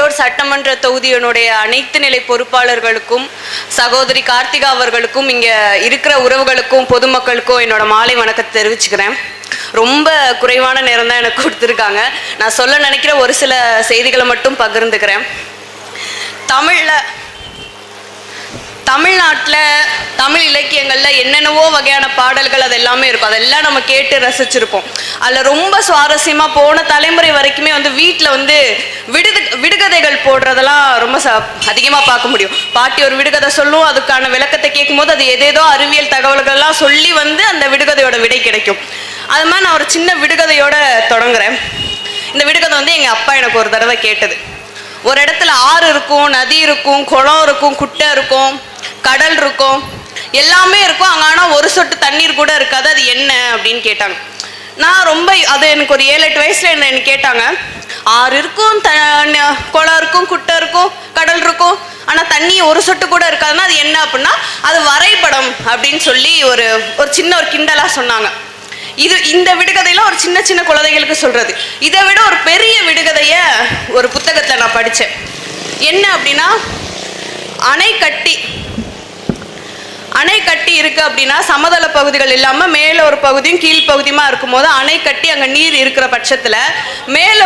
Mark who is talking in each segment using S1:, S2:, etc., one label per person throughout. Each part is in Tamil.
S1: திருவொற்றியூர் சட்டமன்ற தொகுதியினுடைய அனைத்து நிலை பொறுப்பாளர்களுக்கும் சகோதரி கார்த்திகா அவர்களுக்கும் இங்கே இருக்கிற உறவுகளுக்கும் பொதுமக்களுக்கும் என்னோட மாலை வணக்கத்தை தெரிவிச்சுக்கிறேன். ரொம்ப குறைவான நேரம் தான் எனக்கு கொடுத்துருக்காங்க. நான் சொல்ல நினைக்கிற ஒரு சில செய்திகளை மட்டும் பகிர்ந்துக்கிறேன். தமிழ்ல தமிழ்நாட்டில் தமிழ் இலக்கியங்களில் என்னென்னவோ வகையான பாடல்கள் அது எல்லாமே இருக்கும். அதெல்லாம் நம்ம கேட்டு ரசிச்சிருப்போம். அதில் ரொம்ப சுவாரஸ்யமாக போன தலைமுறை வரைக்குமே வந்து வீட்டில் வந்து விடுது விடுகதைகள் போடுறதெல்லாம் ரொம்ப ச அதிகமாக பார்க்க முடியும். பாட்டி ஒரு விடுகதை சொல்லும் அதுக்கான விளக்கத்தை கேட்கும்போது அது எதேதோ அறிவியல் தகவல்கள்லாம் சொல்லி வந்து அந்த விடுகதையோட விடை கிடைக்கும். அது மாதிரி நான் ஒரு சின்ன விடுகதையோட தொடங்குறேன். இந்த விடுகதை வந்து எங்கள் அப்பா எனக்கு ஒரு தடவை கேட்டது. ஒரு இடத்துல ஆறு இருக்கும் நதி இருக்கும் குளம் இருக்கும் குட்டை இருக்கும். கடல் இருக்கும். எல்லாமே இருக்கும். அங்கே ஆனால் ஒரு சொட்டு தண்ணீர் கூட இருக்காது. அது என்ன அப்படின்னு கேட்டாங்க. நான் ரொம்ப அது எனக்கு ஒரு ஏழு எட்டு வயசுல என்ன என்ன கேட்டாங்க. ஆறு இருக்கும் த குளம் இருக்கும் குட்டை இருக்கும் கடல் இருக்கும். ஆனால் தண்ணி ஒரு சொட்டு கூட இருக்காதுன்னா அது என்ன அப்படின்னா அது வரைபடம் அப்படின்னு சொல்லி ஒரு ஒரு சின்ன ஒரு கிண்டலாக சொன்னாங்க. இது இந்த விடுகதையெல்லாம் ஒரு சின்ன சின்ன குழந்தைகளுக்கு சொல்றது. இதை விட ஒரு பெரிய விடுகதைய ஒரு புத்தகத்துல நான் படிச்சேன். என்ன அப்படின்னா அணை கட்டி அணை கட்டி இருக்கு அப்படின்னா சமதள பகுதிகள் இல்லாம மேல ஒரு பகுதியும் கீழ் பகுதியுமா இருக்கும்போது அணை கட்டி அங்க நீர் இருக்கிற பட்சத்துல மேல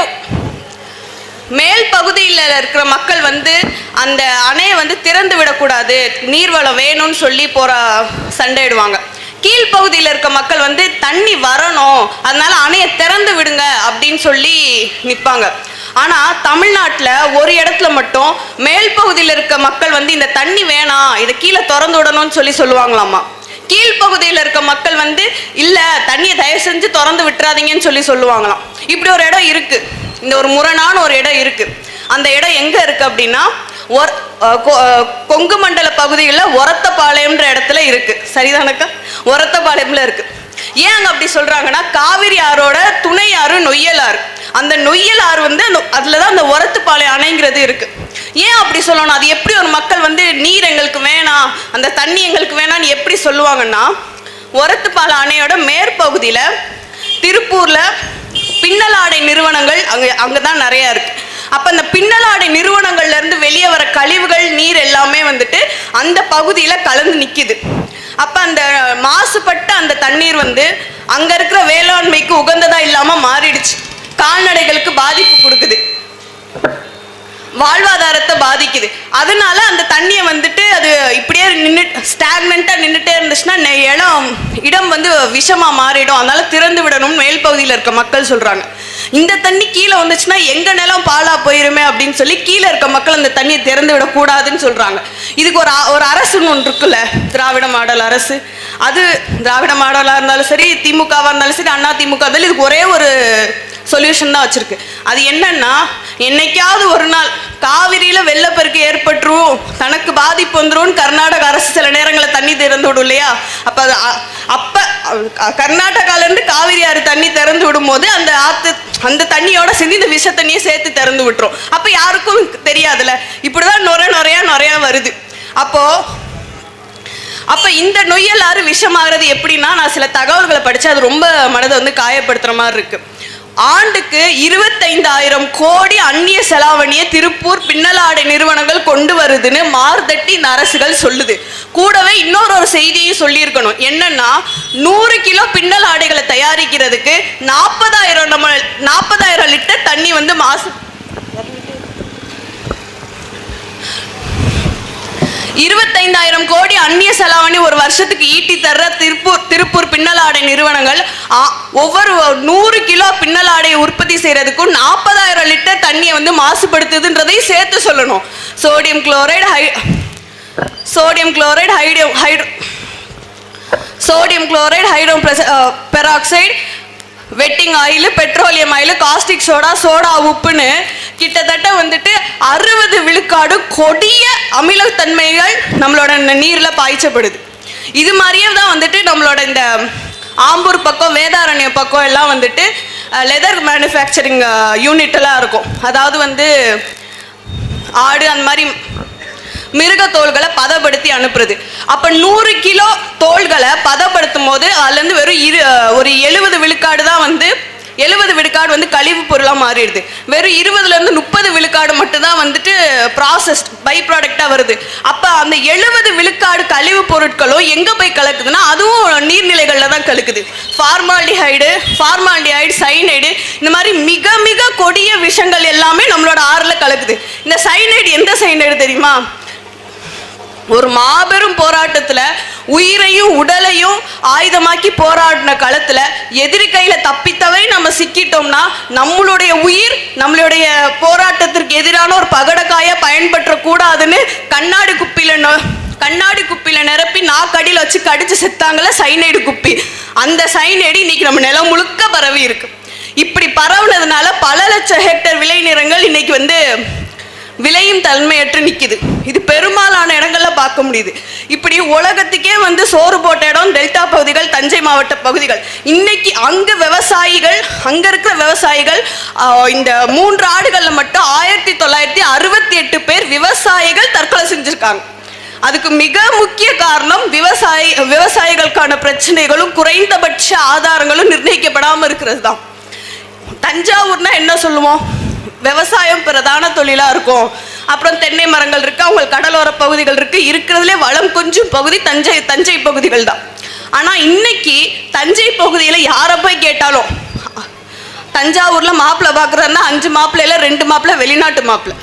S1: மேல் பகுதியில் இருக்கிற மக்கள் வந்து அந்த அணையை வந்து திறந்து விடக்கூடாது. நீர்வளம் வேணும்னு சொல்லி போற சண்டையிடுவாங்க. கீழ்ப்பகுதியில் இருக்க மக்கள் வந்து தண்ணி வரணும். அதனால அணையை திறந்து விடுங்க அப்படின்னு சொல்லி நிற்பாங்க ஆனால் தமிழ்நாட்டில் ஒரு இடத்துல மட்டும் மேல் பகுதியில் இருக்க மக்கள் வந்து இந்த தண்ணி வேணாம் இதை கீழே திறந்து விடணும்னு சொல்லி சொல்லுவாங்களாமா கீழ்ப்பகுதியில் இருக்க மக்கள் வந்து இல்லை தண்ணியை தயவு செஞ்சு திறந்து விட்டுறாதீங்கன்னு சொல்லி சொல்லுவாங்களாம். இப்படி ஒரு இடம் இருக்கு. இந்த ஒரு முரணான ஒரு இடம் இருக்கு. அந்த இடம் எங்க இருக்கு அப்படின்னா ஒர் கொ- கொங்கு மண்டல பகுதியில் ஒரத்தப்பாளையம்ன்ற இடத்துல இருக்கு. சரிதானக்கா? ஒரத்தப்பாளையம்ல இருக்கு. ஏன் அங்கே அப்படி சொல்றாங்கன்னா காவிரி ஆறோட துணை ஆறு நொய்யல் ஆறு. அந்த நொய்யல் ஆறு வந்து அந்த அதுலதான் அந்த ஒரத்துப்பாளையம் அணைங்கிறது இருக்கு. ஏன் அப்படி சொல்லணும்? அது எப்படி ஒரு மக்கள் வந்து நீர் எங்களுக்கு வேணாம் அந்த தண்ணி எங்களுக்கு வேணாம்னு எப்படி சொல்லுவாங்கன்னா ஒரத்துப்பாளையம் அணையோட மேற்பகுதியில திருப்பூர்ல பின்னலாடை நிறுவனங்கள் அங்க அங்கதான் நிறைய இருக்கு. அப்ப அந்த பின்னலாடை நிறுவனங்கள்ல இருந்து வெளியே வர கழிவுகள் நீர் எல்லாமே வந்துட்டு அந்த பகுதியில கலந்து நிக்குது. அப்ப அந்த மாசுபட்ட அந்த தண்ணீர் வந்து அங்க இருக்கிற வேளாண்மைக்கு உகந்ததா இல்லாம மாறிடுச்சு. கால்நடைகளுக்கு பாதிப்பு கொடுக்குது. வாழ்வாதாரத்தை பாதிக்குது. அதனால அந்த தண்ணியை வந்துட்டு அது இப்படியே நின்று ஸ்டாக்னண்ட்டாக நின்றுட்டே இருந்துச்சுன்னா இடம் இடம் வந்து விஷமா மாறிடும். அதனால திறந்து விடணும்னு மேல் பகுதியில் இருக்க மக்கள் சொல்றாங்க. இந்த தண்ணி கீழே வந்துச்சுன்னா எங்க நிலம் பாலா போயிருமே அப்படின்னு சொல்லி கீழே இருக்க மக்கள் அந்த தண்ணியை திறந்து விடக்கூடாதுன்னு சொல்றாங்க. இதுக்கு ஒரு அ- ஒரு அரசுன்னு ஒன்று இருக்குல்ல திராவிட மாடல் அரசு. அது திராவிட மாடலாக இருந்தாலும் சரி திமுகவாக இருந்தாலும் சரி அண்ணா திமுக இருந்தாலும் இதுக்கு ஒரே ஒரு சொல்யூஷன் தான் வச்சிருக்கு. அது என்னன்னா என்னைக்காவது ஒரு நாள் காவிரியில வெள்ளப்பெருக்கு ஏற்பட்டுரும் தனக்கு பாதிப்பு வந்துடும் கர்நாடக அரசு சில நேரங்களில் தண்ணி திறந்து விடும் இல்லையா? அப்ப அது அ- அப்ப கர்நாடகால இருந்து காவிரி ஆறு தண்ணி திறந்து விடும்போது அந்த ஆத்து அந்த தண்ணியோட சேர்ந்து இந்த விஷ தண்ணியை சேர்த்து திறந்து விட்டுரும். அப்ப யாருக்கும் தெரியாதுல்ல. இப்படிதான் நுர நுறையா நுறையா வருது. அப்போ அப்ப இந்த நொய்யல் ஆறு விஷமாகிறது எப்படின்னா நான் சில தகவல்களை படிச்சு அது ரொம்ப மனதை வந்து காயப்படுத்துற மாதிரி இருக்கு. ஆண்டுக்கு இருபத்தைந்தாயிரம் கோடி அந்நிய செலாவணியை திருப்பூர் பின்னலாடை நிறுவனங்கள் கொண்டு வருதுன்னு மார்தட்டி இந்த அரசுகள் சொல்லுது. கூடவே இன்னொரு ஒரு செய்தியும் சொல்லியிருக்கணும். என்னன்னா நூறு கிலோ பின்னல் ஆடைகளை தயாரிக்கிறதுக்கு நாற்பதாயிரம் நம்ம நாற்பதாயிரம் லிட்டர் தண்ணி வந்து மாசு இருபத்தைந்தாயிரம் கோடி அந்நிய செலாவணி ஒரு வருஷத்துக்கு ஈட்டி தர்ற திருப்பூர் திருப்பூர் பின்னலாடை நிறுவனங்கள் ஒவ்வொரு நூறு கிலோ பின்னலாடையை உற்பத்தி செய்யறதுக்கும் நாற்பதாயிரம் லிட்டர் தண்ணியை வந்து மாசுபடுத்துதுன்றதையும் சேர்த்து சொல்லணும். சோடியம் குளோரைடு ஹை sodium chloride ஹைடியோ hydro sodium chloride hydro peroxide wetting oil petroleum oil caustic soda soda உப்புன்னு கிட்டத்தட்ட வந்துட்டு அறுபது விழுக்காடு கொடிய அமிலத்தன்மைகள் நம்மளோட நீரில் பாய்ச்சப்படுது. இது மாதிரியே தான் வந்துட்டு நம்மளோட இந்த ஆம்பூர் பக்கம் வேதாரண்ய பக்கம் எல்லாம் வந்துட்டு லெதர் மேனுஃபேக்சரிங் யூனிட்டெல்லாம் இருக்கும். அதாவது வந்து ஆடு அந்த மாதிரி மிருக தோள்களை பதப்படுத்தி அனுப்புறது. அப்ப நூறு கிலோ தோள்களை பதப்படுத்தும் போது அதுல இருந்து வெறும் இரு ஒரு எழுபது விழுக்காடு தான் வந்து எழுபது விழுக்காடு வந்து கழிவு பொருளாக மாறிடுது. வெறும் இருபதுல இருந்து முப்பது விழுக்காடு மட்டும்தான் வந்துட்டு ப்ராசஸ்ட் பை ப்ராடக்டாக வருது. அப்போ அந்த எழுபது விழுக்காடு கழிவு பொருட்களும் எங்கே போய் கலக்குதுன்னா அதுவும் நீர்நிலைகளில் தான் கலக்குது. ஃபார்மால்டிஹைடு ஃபார்மால்டிஹைடு சைனைடு இந்த மாதிரி மிக மிக கொடிய விஷங்கள் எல்லாமே நம்மளோட ஆறில் கலக்குது. இந்த சைனைடு எந்த சைனைடு தெரியுமா? ஒரு மாபெரும் போராட்டத்துல உயிரையும் உடலையும் ஆயுதமாக்கி போராடின களத்துல எதிரி கையில தப்பித்தவை நம்ம சிக்கிட்டோம்னா நம்மளுடைய உயிர் நம்மளுடைய போராட்டத்திற்கு எதிரான ஒரு பகடக்காய பயன்பற்ற கூடாதுன்னு கண்ணாடி குப்பியில் நொ- கண்ணாடி குப்பியில் நிரப்பி நாக்கடியில் வச்சு கடிச்சு செத்தாங்கள சைனைடு குப்பி. அந்த சைனைடு இன்னைக்கு நம்ம நிலம் முழுக்க பரவி இருக்கு. இப்படி பரவுனதுனால பல லட்சம் ஹெக்டர் விளைநிலங்கள் இன்னைக்கு வந்து விலையும் தன்மையற்று நிற்கிது இது பெரும்பாலான இடங்கள்ல பார்க்க முடியுது. இப்படி உலகத்துக்கே வந்து சோறு போட்ட இடம் டெல்டா பகுதிகள் தஞ்சை மாவட்ட பகுதிகள். இன்னைக்கு அங்கே விவசாயிகள் அங்க இருக்கிற விவசாயிகள் இந்த மூன்று ஆடுகள்ல மட்டும் ஆயிரத்தி தொள்ளாயிரத்தி அறுபத்தி எட்டு பேர் விவசாயிகள் தற்கொலை செஞ்சிருக்காங்க. அதுக்கு மிக முக்கிய காரணம் விவசாயி விவசாயிகளுக்கான பிரச்சனைகளும் குறைந்தபட்ச ஆதாரங்களும் நிர்ணயிக்கப்படாமல் இருக்கிறது தான் தஞ்சாவூர்னா என்ன சொல்லுவோம்? விவசாயம் பிரதான தொழிலா இருக்கும். அப்புறம் தென்னை மரங்கள் இருக்கு அவங்க கடலோர பகுதிகள் இருக்கு. இருக்கிறதுலே வளம் கொஞ்சம் பகுதி தஞ்சை தஞ்சை பகுதிகள் தான். ஆனா இன்னைக்கு தஞ்சை பகுதியில யாரை போய் கேட்டாலும் தஞ்சாவூர்ல மாப்பிள்ளை பார்க்குறாருன்னா அஞ்சு மாப்பிள்ளையில ரெண்டு மாப்பிள்ளை வெளிநாட்டு மாப்பிள்ளை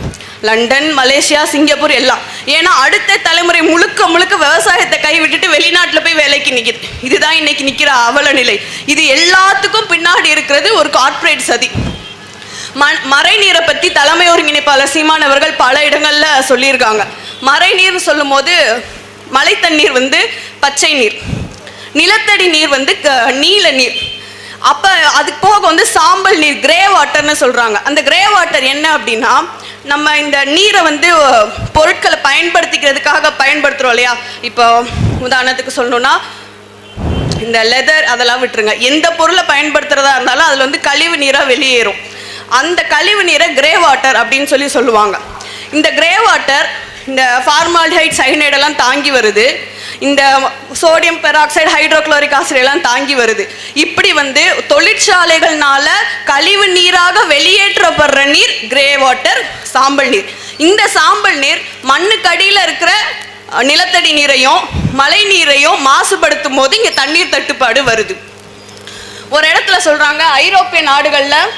S1: லண்டன் மலேசியா சிங்கப்பூர் எல்லாம். ஏன்னா அடுத்த தலைமுறை முழுக்க முழுக்க விவசாயத்தை கைவிட்டுட்டு வெளிநாட்டில் போய் வேலைக்கு நிற்கிது இதுதான் இன்னைக்கு நிற்கிற அவல நிலை. இது எல்லாத்துக்கும் பின்னாடி இருக்கிறது ஒரு கார்ப்பரேட் சதி. ம- மறைநீரை பத்தி தலைமை ஒருங்கிணைப்பாளர் சீமான் அவர்கள் பல இடங்கள்ல சொல்லியிருக்காங்க. மறைநீர் சொல்லும்போது மழை தண்ணீர் வந்து பச்சை நீர் நிலத்தடி நீர் வந்து க- நீல நீர். அப்ப அதுக்கு போக வந்து சாம்பல் நீர் கிரே வாட்டர்னு சொல்றாங்க. அந்த கிரே வாட்டர் என்ன அப்படின்னா நம்ம இந்த நீரை வந்து பொருட்களை பயன்படுத்திக்கிறதுக்காக பயன்படுத்துறோம் இல்லையா? இப்போ உதாரணத்துக்கு சொல்லணும்னா இந்த லெதர் அதெல்லாம் விட்டுருங்க. எந்த பொருளை பயன்படுத்துறதா இருந்தாலும் அதில் வந்து கழிவு நீராக வெளியேறும். அந்த கழிவு நீரை கிரே வாட்டர் அப்படின்னு சொல்லி சொல்லுவாங்க. இந்த கிரே வாட்டர் இந்த ஃபார்மால்டிஹைட் சைனைடெல்லாம் தாங்கி வருது. இந்த சோடியம் பெராக்சைடு ஹைட்ரோகுளோரிக் ஆசிட் எல்லாம் தாங்கி வருது. இப்படி வந்து தொழிற்சாலைகள்னால கழிவு நீராக வெளியேற்றப்படுற நீர் கிரே வாட்டர் சாம்பல் நீர். இந்த சாம்பல் நீர் மண்ணுக்கடியில் இருக்கிற நிலத்தடி நீரையும் மழை நீரையும் மாசுபடுத்தும் போது இங்கே தண்ணீர் தட்டுப்பாடு வருது. ஒரு இடத்துல சொல்கிறாங்க ஐரோப்பிய நாடுகளில்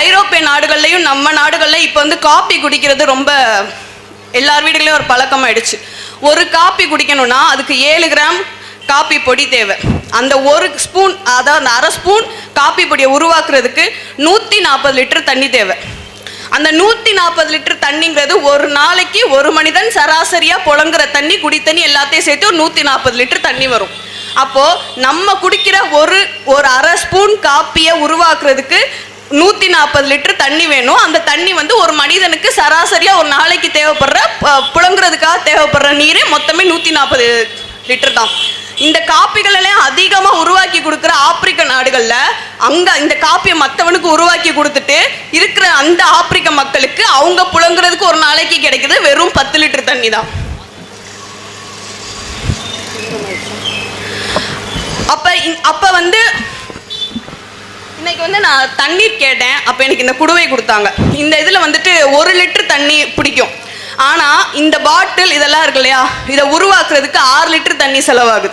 S1: ஐரோப்பிய நாடுகள்லையும் நம்ம நாடுகள்ல இப்போ வந்து காப்பி குடிக்கிறது ரொம்ப எல்லார் வீடுகளையும் ஒரு பழக்கமாயிடுச்சு. ஒரு காப்பி குடிக்கணும்னா அதுக்கு ஏழு கிராம் காப்பி பொடி தேவை. அந்த ஒரு ஸ்பூன் அதாவது அந்த அரை ஸ்பூன் காப்பி பொடியை உருவாக்குறதுக்கு நூற்றி நாற்பது லிட்டர் தண்ணி தேவை. அந்த நூற்றி நாற்பது லிட்டர் தண்ணிங்கிறது ஒரு நாளைக்கு ஒரு மனிதன் சராசரியாக புழங்குற தண்ணி குடித்தண்ணி எல்லாத்தையும் சேர்த்து ஒரு நூற்றி நாற்பது லிட்டர் தண்ணி வரும். அப்போது நம்ம குடிக்கிற ஒரு ஒரு அரை ஸ்பூன் காப்பியை உருவாக்குறதுக்கு நூற்றி நாற்பது லிட்டர் தண்ணி வேணும். அந்த தண்ணி வந்து ஒரு மனிதனுக்கு சராசரியாக ஒரு நாளைக்கு தேவைப்படுற புழங்குறதுக்காக தேவைப்படுற நீரே மொத்தமே நூற்றி நாற்பது லிட்டர் தான். இந்த காப்பிகள் எல்லாம் அதிகமா உருவாக்கி கொடுக்குற ஆப்பிரிக்க நாடுகள்ல அங்க இந்த காப்பியை மற்றவனுக்கு உருவாக்கி கொடுத்துட்டு இருக்கிற அந்த ஆப்பிரிக்க மக்களுக்கு அவங்க புழங்குறதுக்கு ஒரு நாளைக்கு கிடைக்கிறது வெறும் பத்து லிட்டர் தண்ணி தான். அப்ப இ- அப்ப வந்து இன்னைக்கு வந்து நான் தண்ணீர் கேட்டேன் அப்போ எனக்கு இந்த குடுவை கொடுத்தாங்க. இந்த இதில் வந்துட்டு ஒரு லிட்டர் தண்ணி பிடிக்கும். ஆனால் இந்த பாட்டில் இதெல்லாம் இருக்கு இல்லையா இதை உருவாக்குறதுக்கு ஆறு லிட்டர் தண்ணி செலவாகுது.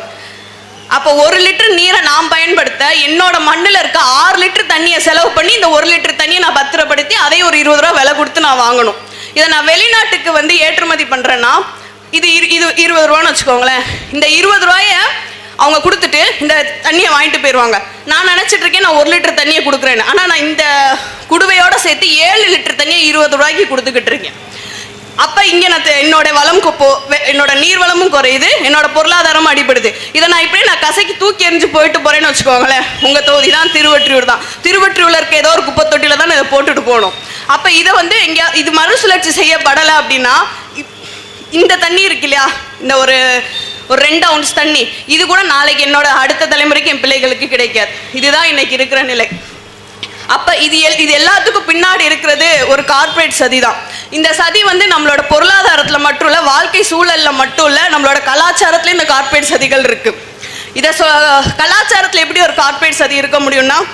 S1: அப்போ ஒரு லிட்டர் நீரை நான் பயன்படுத்த என்னோட மண்ணில் இருக்க ஆறு லிட்டர் தண்ணியை செலவு பண்ணி இந்த ஒரு லிட்டர் தண்ணியை நான் பத்திரப்படுத்தி அதை ஒரு இருபது ரூபா விலை கொடுத்து நான் வாங்கணும். இதை நான் வெளிநாட்டுக்கு வந்து ஏற்றுமதி பண்ணுறேன்னா இது இரு- இது இருபது ரூபான்னு வச்சுக்கோங்களேன். இந்த இருபது ரூபாயை அவங்க கொடுத்துட்டு இந்த தண்ணியை வாங்கிட்டு போயிடுவாங்க நான் நினச்சிட்டு இருக்கேன் நான் ஒரு லிட்டர் தண்ணியை கொடுக்குறேன்னு. ஆனால் நான் இந்த குடுவையோட சேர்த்து ஏழு லிட்டர் தண்ணியை இருபது ரூபாய்க்கு கொடுத்துக்கிட்டு இருக்கேன். அப்போ இங்கே நான் என்னோட வளம் கொப்போ என்னோட நீர் வளமும் குறையுது என்னோட பொருளாதாரமும் அடிபடுது. இதை நான் இப்படியே நான் கசைக்கு தூக்கி எறிஞ்சு போயிட்டு போறேன்னு வச்சுக்கோங்களேன். உங்கள் தொகுதி தான் திருவற்றியூர் தான். திருவற்றியூர்ல இருக்க ஏதோ ஒரு குப்பை தொட்டியில தான் நான் இதை போட்டுட்டு போகணும். அப்போ இதை வந்து எங்கேயா இது மறுசுழற்சி செய்யப்படலை அப்படின்னா இப்- இந்த தண்ணி இருக்கு இல்லையா? இந்த ஒரு ஒரு ரெண்டு அவுன்ஸ் தண்ணி. இது கூட நாளைக்கு என்னோட அடுத்த தலைமுறைக்கு என் பிள்ளைகளுக்கு கிடைக்காது. இதுதான் இன்னைக்கு இருக்கிற நிலை. அப்ப இது எல்- இது எல்லாத்துக்கும் பின்னாடி இருக்கிறது ஒரு கார்ப்பரேட் சதி தான் இந்த சதி வந்து நம்மளோட பொருளாதாரத்துல மட்டும் இல்ல வாழ்க்கை சூழல்ல மட்டும் இல்ல நம்மளோட கலாச்சாரத்துல இந்த கார்ப்பரேட் சதிகள் இருக்கு. இத சொ- கலாச்சாரத்துல எப்படி ஒரு கார்ப்பரேட் சதி இருக்க முடியும்னா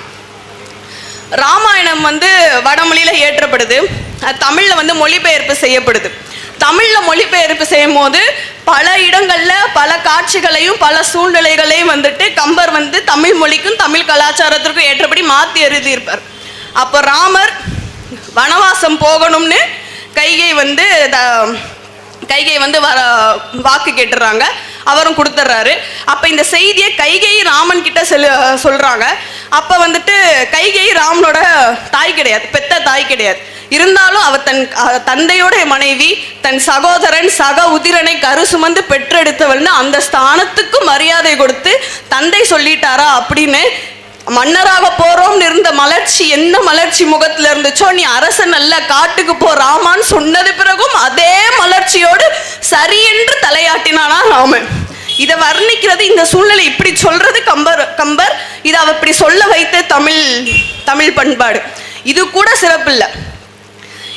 S1: ராமாயணம் வந்து வடமொழியில ஏற்றப்படுது அது தமிழ்ல வந்து மொழிபெயர்ப்பு செய்யப்படுது. தமிழ்ல மொழிபெயர்ப்பு செய்யும் போது பல இடங்கள்ல பல காட்சிகளையும் பல சூழ்நிலைகளையும் வந்துட்டு கம்பர் வந்து தமிழ் மொழிக்கும் தமிழ் கலாச்சாரத்திற்கும் ஏற்றபடி மாத்தி எழுதியிருப்பார். அப்போ ராமர் வனவாசம் போகணும்னு கைகை வந்து த- கைகை வந்து வர வாக்கு கேட்டுறாங்க. அவரும் கொடுத்துட்றாரு அப்ப இந்த செய்தியை கைகை ராமன் கிட்ட செல் சொல்றாங்க. அப்ப வந்துட்டு கைகை ராமனோட தாய் கிடையாது பெத்த தாய் கிடையாது. இருந்தாலும் அவர் தன் அஹ், தந்தையோட மனைவி தன் சகோதரன் சக உதிரனை கரு சுமந்து பெற்றெடுத்தவள்னு அந்த ஸ்தானத்துக்கு மரியாதை கொடுத்து தந்தை சொல்லிட்டாரா அப்படின்னு மன்னராக போறோம்னு இருந்த மலர்ச்சி என்ன மலர்ச்சி முகத்துல இருந்துச்சோ நீ அரசன் அல்ல காட்டுக்கு போ ராமான்னு சொன்னது பிறகும் அதே மலர்ச்சியோடு சரி என்று தலையாட்டினானா ராமன். இதை வர்ணிக்கிறது இந்த சூழ்நிலை. இப்படி சொல்றது கம்பர் கம்பர். இதை அவ இப்படி சொல்ல வைத்த தமிழ் தமிழ் பண்பாடு. இது கூட சிறப்பில்லை.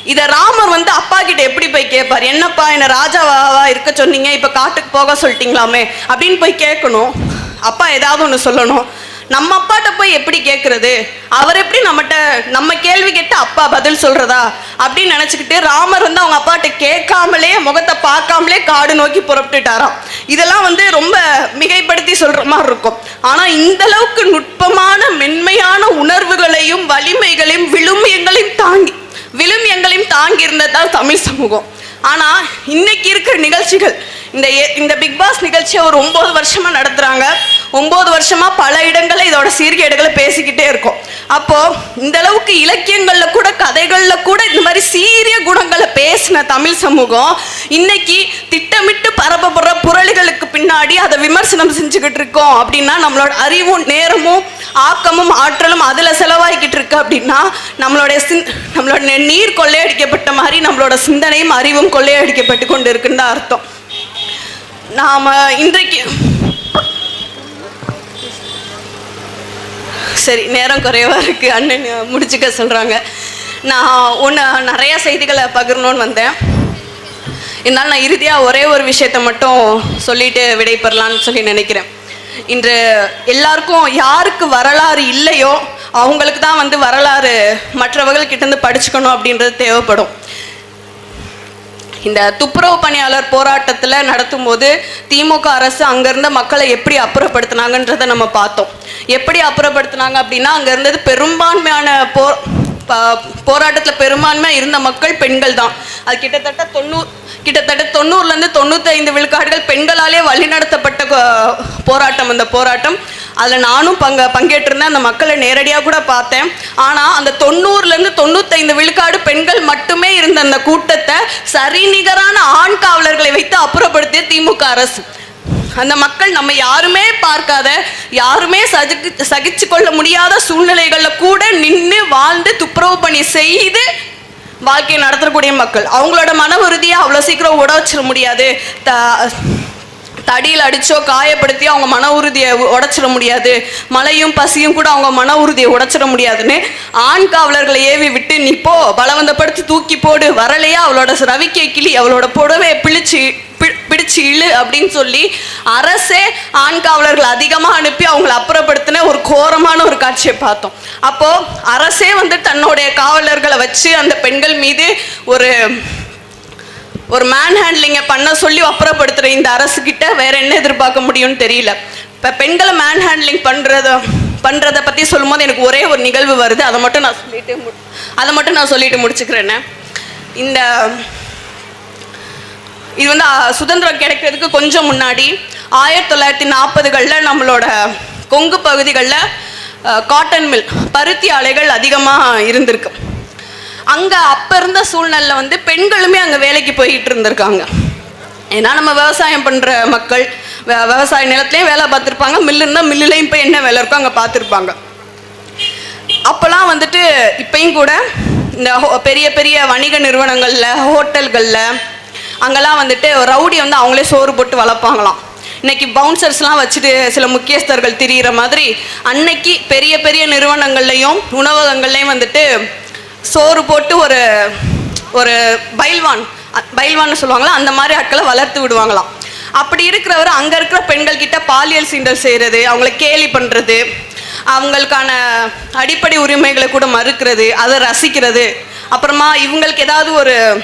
S1: இத ராமர் வந்து அப்பா கிட்ட எப்படி போய் கேட்பார் என்னப்பா என்ன ராஜாவாவா இருக்க சொன்னீங்க? இப்ப காட்டுக்கு போக சொல்லிட்டீங்களாமே? அப்படின்னு போய் கேட்கணும். அப்பா ஏதாவது ஒன்று சொல்லணும். நம்ம அப்பாட்ட போய் எப்படி கேட்கறது அவர் எப்படி நம்மகிட்ட நம்ம கேள்வி கேட்டு அப்பா பதில் சொல்றதா? அப்படின்னு நினைச்சுக்கிட்டு ராமர் வந்து அவங்க அப்பாட்ட கேட்காமலே முகத்தை பார்க்காமலே காடு நோக்கி புறப்பட்டுட்டாராம். இதெல்லாம் வந்து ரொம்ப மிகைப்படுத்தி சொல்ற மாதிரி இருக்கும். ஆனா இந்த அளவுக்கு நுட்பமான மென்மையான உணர்வுகளையும் வலிமைகளையும் விழுமியங்களையும் தாங்கி விழுமியங்களையும் தாங்கி இருந்ததுதான் தமிழ் சமூகம். ஆனால் இன்னைக்கு இருக்கிற நிகழ்ச்சிகள் இந்த ஏ- இந்த பிக் பாஸ் நிகழ்ச்சியை ஒரு ஒம்பது வருஷமா நடத்துறாங்க. ஒம்பது வருஷமா பல இடங்களில் இதோட சீர்கேடுகளை பேசிக்கிட்டே இருக்கும். அப்போ இந்த அளவுக்கு இலக்கியங்கள்ல கூட கதைகள்ல கூட இந்த மாதிரி சீரிய குணங்களை பேசின தமிழ் சமூகம் இன்னைக்கு திட்டமிட்டு பரப்பப்படுற புரளிகளுக்கு பின்னாடி அதை விமர்சனம் செஞ்சுக்கிட்டு இருக்கோம் அப்படின்னா நம்மளோட அறிவும் நேரமும் ஆக்கமும் ஆற்றலும் அதில் செலவாகிக்கிட்டு இருக்கு அப்படின்னா நம்மளுடைய சிந் நம்மளோட நீர் கொள்ளையடிக்கப்பட்ட மாதிரி நம்மளோட சிந்தனையும் அறிவும் கொள்ளையடிக்கப்பட்டு கொண்டு இருக்குன்னு தான் அர்த்தம். நாம் இன்றைக்கு சரி நேரம் குறைவாக இருக்குது அண்ணன் முடிச்சுக்க சொல்கிறாங்க நான் ஒன்று நிறைய செய்திகளை பகிரணும்னு வந்தேன். இருந்தாலும் நான் இறுதியாக ஒரே ஒரு விஷயத்த மட்டும் சொல்லிட்டு விடைபெறலான்னு சொல்லி நினைக்கிறேன். இன்று எல்லாருக்கும் யாருக்கு வரலாறு இல்லையோ அவங்களுக்கு தான் வந்து வரலாறு மற்றவர்கள் கிட்டேருந்து படிச்சுக்கணும் அப்படின்றது தேவைப்படும். இந்த துப்புரவு பணியாளர் போராட்டத்தில் நடத்தும் போது திமுக அரசு அங்கேருந்த மக்களை எப்படி அப்புறப்படுத்தினாங்கன்றதை நம்ம பார்த்தோம். எப்படி அப்புறப்படுத்தினாங்க அப்படின்னா அங்கே இருந்தது பெரும்பான்மையான போ போராட்டத்தில் பெரும்பான்மையாக இருந்த மக்கள் பெண்கள் தான் அது கிட்டத்தட்ட தொண்ணூறு கிட்டத்தட்ட தொண்ணூறுல இருந்து விழுக்காடுகள் பெண்களாலே வழிநடத்தப்பட்ட போராட்டம் அந்த போராட்டம். அதில் நானும் பங்க பங்கேற்றிருந்தேன். அந்த மக்களை நேரடியாக கூட பார்த்தேன். ஆனால் அந்த தொண்ணூறுல இருந்து தொண்ணூத்தைந்து விழுக்காடு பெண்கள் மட்டுமே இருந்த அந்த கூட்டத்தை சரிநிகரான ஆண் காவலர்களை வைத்து அப்புறப்படுத்திய திமுக அரசு. அந்த மக்கள் நம்ம யாருமே பார்க்காத யாருமே சகிச்சு சகிச்சு கொள்ள முடியாத சூழ்நிலைகள்ல கூட நின்று வாழ்ந்து துப்புரவு பணி செய்து வாழ்க்கையை நடத்தக்கூடிய மக்கள். அவங்களோட மன உறுதியை அவ்வளோ சீக்கிரம் உட வச்சிட முடியாது. த தடியில் அடிச்சோ காயப்படுத்தியோ அவங்க மன உறுதியை உடச்சிட முடியாது. மழையும் பசியும் கூட அவங்க மன உறுதியை உடச்சிட முடியாதுன்னு ஆண் காவலர்களை ஏவி விட்டு நீ போ பலவந்தப்படுத்தி தூக்கி போடு வரலையா? அவளோட ரவிக்கை கிளி அவளோட புடவையை பிழிச்சு பிடிச்சு இழு அப்படின்னு சொல்லி அரசே ஆண் காவலர்கள் அதிகமாக அனுப்பி அவங்கள அப்புறப்படுத்தின ஒரு கோரமான ஒரு காட்சியை பார்த்தோம். அப்போ அரசே வந்து தன்னுடைய காவலர்களை வச்சு அந்த பெண்கள் மீது ஒரு ஒரு மேன் ஹேண்ட்லிங்கை பண்ண சொல்லி அப்புறப்படுத்துற இந்த அரசு கிட்ட வேற என்ன எதிர்பார்க்க முடியும்னு தெரியல. இப்போ பெண்களை மேன் ஹேண்ட்லிங் பண்றத பண்றத பத்தி சொல்லும்போது எனக்கு ஒரே ஒரு நிகழ்வு வருது. அதை மட்டும் நான் சொல்லிட்டு அதை மட்டும் நான் சொல்லிட்டு முடிச்சுக்கிறேன்னு இந்த இது வந்து சுதந்திரம் கிடைக்கிறதுக்கு கொஞ்சம் முன்னாடி ஆயிரத்தி தொள்ளாயிரத்தி நாற்பதுகளில் நம்மளோட கொங்கு பகுதிகளில் காட்டன் மில் பருத்தி ஆலைகள் அதிகமாக இருந்திருக்கு. அங்கே அப்போ இருந்த சூழ்நிலையில் வந்து பெண்களுமே அங்கே வேலைக்கு போயிட்டு இருந்திருக்காங்க. ஏன்னா நம்ம விவசாயம் பண்ணுற மக்கள் விவசாய நிலத்துலேயும் வேலை பார்த்துருப்பாங்க மில்லு இருந்தால் மில்லுலேயும் இப்போ என்ன வேலை இருக்கோ அங்கே பார்த்துருப்பாங்க. அப்போல்லாம் வந்துட்டு இப்பையும் கூட இந்த ஹோ- பெரிய பெரிய வணிக நிறுவனங்களில் ஹோட்டல்களில் அங்கெல்லாம் வந்துட்டு ரவுடி வந்து அவங்களே சோறு போட்டு வளர்ப்பாங்களாம். இன்னைக்கு பவுன்சர்ஸ்லாம் வச்சுட்டு சில முக்கியஸ்தர்கள் திரியிற மாதிரி அன்னைக்கு பெரிய பெரிய நிறுவனங்கள்லையும் உணவகங்கள்லையும் வந்துட்டு சோறு போட்டு ஒரு ஒரு பைல்வான் அ- பைல்வான்னு சொல்லுவாங்களா அந்த மாதிரி ஆட்களை வளர்த்து விடுவாங்களாம். அப்படி இருக்கிறவர் அங்கே இருக்கிற பெண்கள் கிட்ட பாலியல் சீண்டல் செய்யறது அவங்கள கேலி பண்ணுறது அவங்களுக்கான அடிப்படை உரிமைகளை கூட மறுக்கிறது அதை ரசிக்கிறது. அப்புறமா இவங்களுக்கு ஏதாவது ஒரு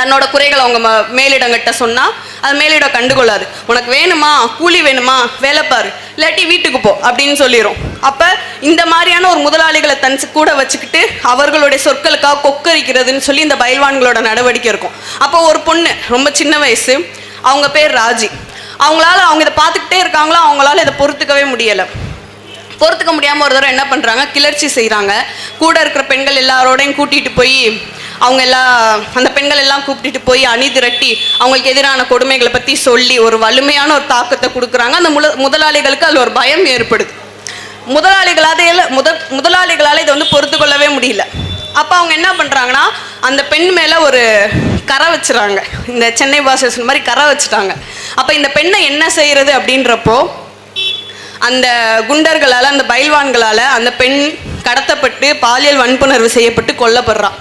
S1: தன்னோட குறைகளை அவங்க ம- மேலிடங்கிட்ட சொன்னா அது மேலிடம் கண்டுகொள்ளாது. உனக்கு வேணுமா? கூலி வேணுமா? வேலை பாரு. இல்லாட்டி வீட்டுக்கு போ அப்படின்னு சொல்லிடும் அப்ப இந்த மாதிரியான ஒரு முதலாளிகளை தன் கூட வச்சுக்கிட்டு அவர்களுடைய சொற்களுக்காக கொக்கரிக்கிறதுன்னு சொல்லி இந்த பயில்வான்களோட நடவடிக்கை இருக்கும். அப்போ ஒரு பொண்ணு ரொம்ப சின்ன வயசு அவங்க பேர் ராஜி. அவங்களால அவங்க இதை பார்த்துக்கிட்டே இருக்காங்களோ? அவங்களால இதை பொறுத்துக்கவே முடியலை. பொறுத்துக்க முடியாமல் ஒரு தடவை என்ன பண்ணுறாங்க கிளர்ச்சி செய்கிறாங்க கூட இருக்கிற பெண்கள் எல்லாரோடையும் கூட்டிகிட்டு போய் அவங்க எல்லாம் அந்த பெண்கள் எல்லாம் கூப்பிட்டுட்டு போய் அணி திரட்டி அவங்களுக்கு எதிரான கொடுமைகளை பற்றி சொல்லி ஒரு வலிமையான ஒரு தாக்கத்தை கொடுக்குறாங்க. அந்த முல முதலாளிகளுக்கு அதில் ஒரு பயம் ஏற்படுது. முதலாளிகளால முத முதலாளிகளால் இதை வந்து பொறுத்து கொள்ளவே முடியல. அப்போ அவங்க என்ன பண்ணுறாங்கன்னா அந்த பெண் மேலே ஒரு கரை வச்சுறாங்க. இந்த சென்னை பாசஸ் மாதிரி கரை வச்சுட்டாங்க. அப்போ இந்த பெண்ணை என்ன செய்கிறது அப்படின்றப்போ அந்த குண்டர்களால் அந்த பயில்வான்களால் அந்த பெண் கடத்தப்பட்டு பாலியல் வன்புணர்வு செய்யப்பட்டு கொல்லப்படுறான்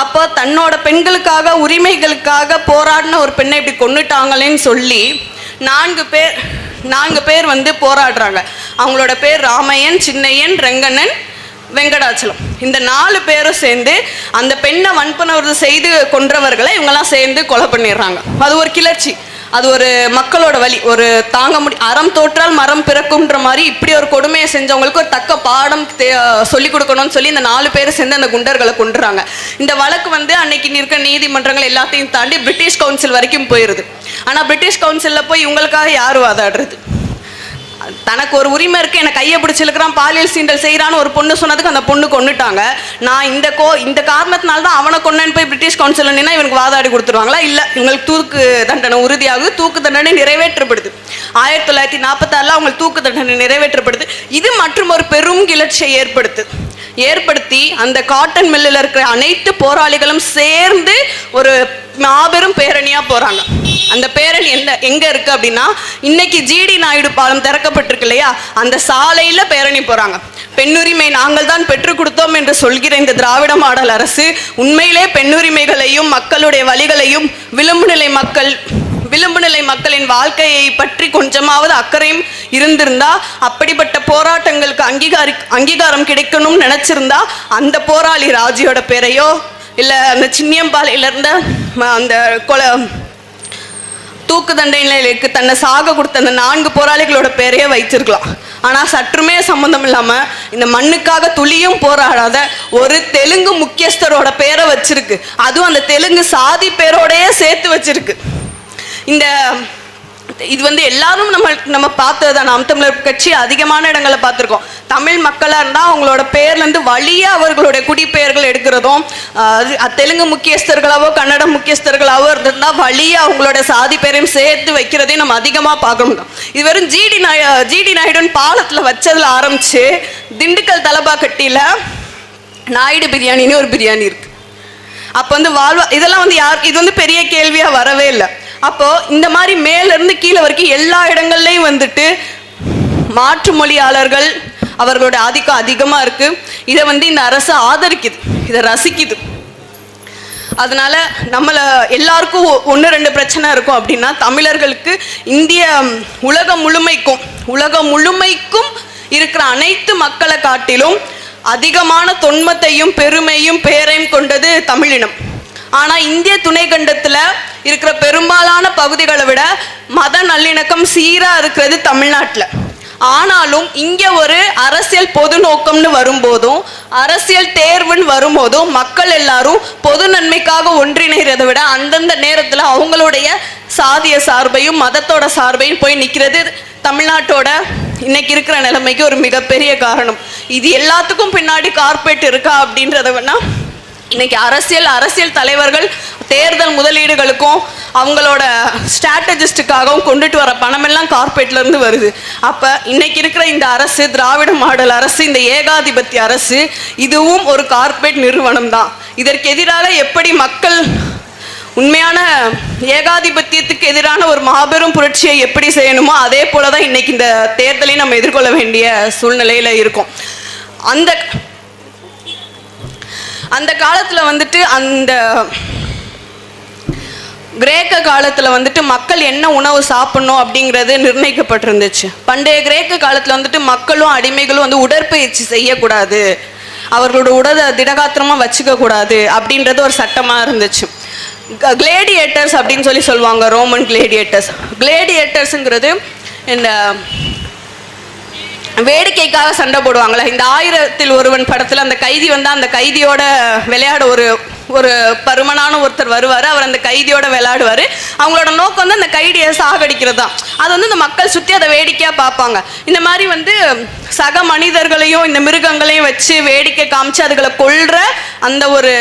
S1: அப்போ தன்னோட பெண்களுக்காக உரிமைகளுக்காக போராடின ஒரு பெண்ணை இப்படி கொண்டுட்டாங்களேன்னு சொல்லி நான்கு பேர் நான்கு பேர் வந்து போராடுறாங்க. அவங்களோட பேர் ராமையன் சின்னையன் ரெங்கண்ணன் வெங்கடாச்சலம். இந்த நாலு பேரும் சேர்ந்து அந்த பெண்ணை வன்புணர்வு செய்து கொன்றவர்களை இவங்கெல்லாம் சேர்ந்து கொலை பண்ணிடுறாங்க. அது ஒரு கிளர்ச்சி. அது ஒரு மக்களோட வழி ஒரு தாங்க முடி அறம் தோற்றால் மரம் பிறக்கும்ன்ற மாதிரி இப்படி ஒரு கொடுமையை செஞ்சவங்களுக்கு ஒரு தக்க பாடம் சொல்லி கொடுக்கணும்னு சொல்லி இந்த நாலு பேர் சேர்ந்து அந்த குண்டர்களை கொண்டுறாங்க இந்த வழக்கு வந்து அன்னைக்கு இருக்க நீதிமன்றங்கள் எல்லாத்தையும் தாண்டி பிரிட்டிஷ் கவுன்சில் வரைக்கும் போயிருது. ஆனா பிரிட்டிஷ் கவுன்சில்ல போய் இவங்களுக்காக யார் வாதாடுறது? தனக்கு ஒரு உரிமை இருக்கு என்னை கையை பிடிச்சிருக்கிறான் பாலியல் சீண்டல் செய்கிறான்னு ஒரு பொண்ணு சொன்னதுக்கு அந்த பொண்ணு கொண்டுட்டாங்க நான் இந்த கோ இந்த காரணத்தினால தான் அவனை கொன்னேன்னு போய் பிரிட்டிஷ் கவுன்சில் நின்னா இவனுக்கு வாதாடி கொடுத்துருவாங்களா? இல்லை இவங்களுக்கு தூக்கு தண்டனை உறுதியாகுது தூக்கு தண்டனை நிறைவேற்றப்படுது. ஆயிரத்தி தொள்ளாயிரத்தி நாற்பத்தாறில் அவங்களுக்கு தூக்கு தண்டனை நிறைவேற்றப்படுது. இது மற்றும் ஒரு பெரும் கிளர்ச்சியை ஏற்படுத்து ஏற்படுத்தி அந்த காட்டன் மில்லில் இருக்கிற அனைத்து போராளிகளும் சேர்ந்து ஒரு மாபெரும் பேரணியா போறாங்க. அந்த பேரணி எந்த எங்க இருக்கு அப்படின்னா இன்னைக்கு ஜிடி நாயுடு பாலம் திறக்கப்பட்டிருக்கு இல்லையா? அந்த சாலையில பேரணி போறாங்க. பெண்ணுரிமை நாங்கள் தான் பெற்றுக் கொடுத்தோம் என்று சொல்கிற இந்த திராவிட மாடல் அரசு உண்மையிலே பெண்ணுரிமைகளையும் மக்களுடைய வழிகளையும் விளிம்பு நிலை மக்கள் விளிம்பு நிலை மக்களின் வாழ்க்கையை பற்றி கொஞ்சமாவது அக்கறையும் இருந்திருந்தா அப்படிப்பட்ட போராட்டங்களுக்கு அங்கீகாரி அங்கீகாரம் கிடைக்கணும்னு நினைச்சிருந்தா அந்த போராளி ராஜியோட பேரையோ இல்லை அந்த சின்னியம்பாலையிலேருந்து அந்த கொலை தூக்கு தண்டனைக்கு தன்னை சாக கொடுத்த அந்த நான்கு போராளிகளோட பேரையே வைச்சிருக்கலாம் ஆனால் சற்றுமே சம்மந்தம் இல்லாமல் இந்த மண்ணுக்காக துளியும் போராடாத ஒரு தெலுங்கு முக்கியஸ்தரோட பேரை வச்சிருக்கு. அதுவும் அந்த தெலுங்கு சாதி பேரோடையே சேர்த்து வச்சிருக்கு. இந்த இது வந்து எல்லாரும் நம்ம நம்ம பார்த்தது தான் நாம் தமிழர் கட்சி அதிகமான இடங்களை பார்த்துருக்கோம். தமிழ் மக்களாக இருந்தால் அவங்களோட பேர்லேருந்து வழியாக அவர்களுடைய குடிப்பெயர்கள் எடுக்கிறதும் அது- தெலுங்கு முக்கியஸ்தர்களாவோ கன்னட முக்கியஸ்தர்களாவோ இருந்தால் வழியாக அவங்களோட சாதி பேரையும் சேர்த்து வைக்கிறதையும் நம்ம அதிகமாக பார்க்கணும் இது வெறும் ஜிடி நாய ஜிடி நாயுடுன்னு பாலத்தில் வச்சதில் ஆரம்பிச்சு திண்டுக்கல் தலபா கட்டியில் நாயுடு பிரியாணின்னு ஒரு பிரியாணி இருக்குது அப்போ வந்து வாழ்வா இதெல்லாம் வந்து யார் இது வந்து பெரிய கேள்வியாக வரவே இல்லை. அப்போ இந்த மாதிரி மேல இருந்து கீழே வரைக்கும் எல்லா இடங்கள்லையும் வந்துட்டு மாற்று மொழியாளர்கள் அவர்களோட ஆதிக்கம் அதிகமா இருக்கு. இதை வந்து இந்த அரசு ஆதரிக்குது. இதை ரசிக்குது. அதனால நம்மள எல்லாருக்கும் ஒன்று ரெண்டு பிரச்சனை இருக்கும் அப்படின்னா தமிழர்களுக்கு இந்திய உலகம் முழுமைக்கும் உலகம் முழுமைக்கும் இருக்கிற அனைத்து மக்களை காட்டிலும் அதிகமான தொன்மத்தையும் பெருமையும் பேரையும் கொண்டது தமிழினம். ஆனா இந்திய துணைக்கண்டத்துல இருக்கிற பெரும்பாலான பகுதிகளை விட மத நல்லிணக்கம் சீரா இருக்கிறது தமிழ்நாட்டுல. ஆனாலும் இங்க ஒரு அரசியல் பொது நோக்கம்னு வரும்போதும் அரசியல் தேர்வுன்னு வரும்போதும் மக்கள் எல்லாரும் பொது நன்மைக்காக ஒன்றிணைகிறதை விட அந்தந்த நேரத்துல அவங்களுடைய சாதிய சார்பையும் மதத்தோட சார்பையும் போய் நிக்கிறது தமிழ்நாட்டோட இன்னைக்கு இருக்கிற நிலைமைக்கு ஒரு மிகப்பெரிய காரணம். இது எல்லாத்துக்கும் பின்னாடி கார்பரேட் இருக்கா அப்படின்றத வேணா இன்னைக்கு அரசியல் அரசியல் தலைவர்கள் தேர்தல் முதலீடுகளுக்கும் அவங்களோட ஸ்ட்ராட்டஜிஸ்டுக்காகவும் கொண்டுட்டு வர பணமெல்லாம் கார்பரேட்ல இருந்து வருது. அப்ப இன்னைக்கு இருக்கிற இந்த அரசு திராவிட மாடல் அரசு இந்த ஏகாதிபத்திய அரசு இதுவும் ஒரு கார்பரேட் நிறுவனம் தான் இதற்கு எதிராக எப்படி மக்கள் உண்மையான ஏகாதிபத்தியத்துக்கு எதிரான ஒரு மாபெரும் புரட்சியை எப்படி செய்யணுமோ அதே போல தான் இன்னைக்கு இந்த தேர்தலை நம்ம எதிர்கொள்ள வேண்டிய சூழ்நிலையில இருக்கும். அந்த அந்த காலத்தில் வந்துட்டு அந்த கிரேக்க காலத்தில் வந்துட்டு மக்கள் என்ன உணவு சாப்பிடணும் அப்படிங்கிறது நிர்ணயிக்கப்பட்டிருந்துச்சு. பண்டைய கிரேக்க காலத்தில் வந்துட்டு மக்களும் அடிமைகளும் வந்து உடற்பயிற்சி செய்யக்கூடாது. அவர்களோட உடலை திடகாத்திரமாக வச்சுக்க கூடாது அப்படின்றது ஒரு சட்டமாக இருந்துச்சு. கிளேடியேட்டர்ஸ் அப்படின்னு சொல்லி சொல்லுவாங்க ரோமன் கிளேடியேட்டர்ஸ் கிளேடியேட்டர்ஸுங்கிறது இந்த வேடிக்கைக்காக சண்டை போடுவாங்களே இந்த ஆயிரத்தில் ஒருவன் படத்துல அந்த கைதி வந்து அந்த கைதியோட விளையாட ஒரு ஒரு பருமனான ஒருத்தர் வருவார். அவர் அந்த கைதியோட விளையாடுவார். அவங்களோட நோக்கம் வந்து அந்த கைதியை சாகடிக்கிறது தான் அது வந்து இந்த மக்கள் சுற்றி அதை வேடிக்கையாக பார்ப்பாங்க. இந்த மாதிரி வந்து சக மனிதர்களையும் இந்த மிருகங்களையும் வச்சு வேடிக்கை காமிச்சு அதுகளை கொள்ற அந்த ஒரு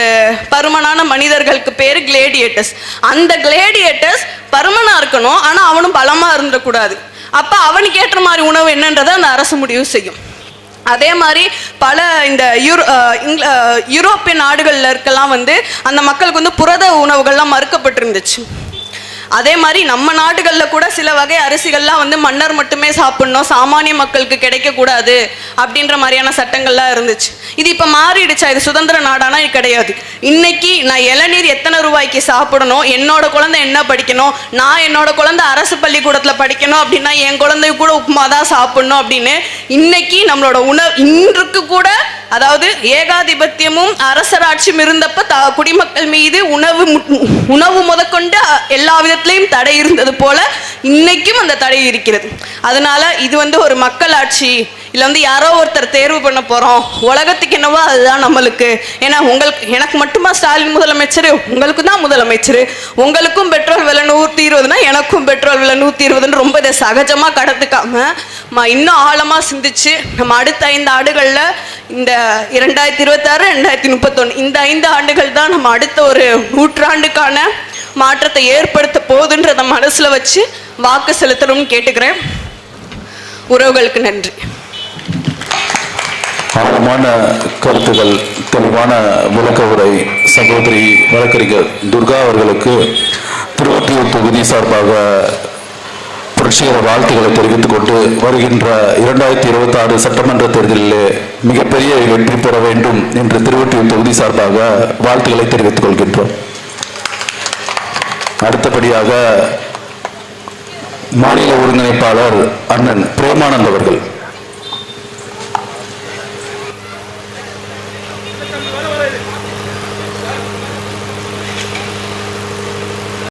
S1: பருமனான மனிதர்களுக்கு பேர் கிளேடியேட்டர்ஸ். அந்த கிளேடியேட்டர்ஸ் பருமனாக இருக்கணும் ஆனால் அவனும் பலமாக இருந்துடக்கூடாது. அப்போ அவனுக்கு ஏற்ற மாதிரி உணவு என்னன்றதை அந்த அரசு முடிவு செய்யும். அதே மாதிரி பல இந்த யூரோ யூரோப்பிய நாடுகளில் இருக்கலாம் வந்து அந்த மக்களுக்கு வந்து புரத உணவுகள்லாம் மறுக்கப்பட்டிருந்துச்சு. அதே மாதிரி நம்ம நாடுகளில் கூட சில வகை அரிசிகள்லாம் வந்து மன்னர் மட்டுமே சாப்பிடணும் சாமானிய மக்களுக்கு கிடைக்கக்கூடாது அப்படின்ற மாதிரியான சட்டங்கள்லாம் இருந்துச்சு. இது இப்போ மாறிடுச்சா? இது சுதந்திர நாடானா? இது கிடையாது. இன்னைக்கு நான் இளநீர் எத்தனை ரூபாய்க்கு சாப்பிடணும்? என்னோட குழந்தை என்ன படிக்கணும்? நான் என்னோட குழந்தை அரசு பள்ளிக்கூடத்தில் படிக்கணும் அப்படின்னா என் குழந்தை கூட உப்புமா தான் சாப்பிடணும் அப்படின்னு இன்னைக்கு நம்மளோட உணவு இன்றுக்கு கூட அதாவது ஏகாதிபத்தியமும் அரசராட்சியும் இருந்தப்ப த குடிமக்கள் மீது உணவு மு- உணவு முதற்கொண்டு எல்லா விதத்திலையும் தடை இருந்தது போல இன்னைக்கும் அந்த தடை இருக்கிறது. அதனால இது வந்து ஒரு மக்களாட்சி இல்லை வந்து யாரோ ஒருத்தர் தேர்வு பண்ண போகிறோம் உலகத்துக்கு என்னவோ அதுதான் நம்மளுக்கு. ஏன்னா உங்களுக்கு எனக்கு மட்டுமா ஸ்டாலின் முதலமைச்சர்? உங்களுக்கு தான் முதலமைச்சர். உங்களுக்கும் பெட்ரோல் விலை நூற்றி இருபதுனா எனக்கும் பெட்ரோல் விலை நூற்றி இருபதுன்னு ரொம்ப இதை சகஜமா கடத்துக்காம ம- இன்னும் ஆழமாக சிந்திச்சு நம்ம அடுத்த ஐந்து ஆண்டுகளில் இந்த இரண்டாயிரத்தி இருபத்தாறு ரெண்டாயிரத்தி முப்பத்தொன்று இந்த ஐந்து ஆண்டுகள் தான் நம்ம அடுத்த ஒரு நூற்றாண்டுக்கான மாற்றத்தை ஏற்படுத்த போகுதுன்றத மனசுல வச்சு வாக்கு செலுத்தணும்னு கேட்டுக்கிறேன். உறவுகளுக்கு நன்றி.
S2: ஆழமான கருத்துகள் தெளிவான விளக்க உரை சகோதரி வழக்கறிஞர் துர்கா அவர்களுக்கு திருவொற்றியூர் தொகுதி சார்பாக புரட்சிகர வாழ்த்துக்களை தெரிவித்துக் கொண்டு வருகின்ற இரண்டாயிரத்தி இருபத்தி ஆறு சட்டமன்ற தேர்தலிலே மிகப்பெரிய வெற்றி பெற வேண்டும் என்று திருவொற்றியூர் தொகுதி சார்பாக வாழ்த்துக்களை தெரிவித்துக் கொள்கின்றோம். அடுத்தபடியாக மாநில ஒருங்கிணைப்பாளர் அண்ணன் பிரேமானந்த் அவர்கள்.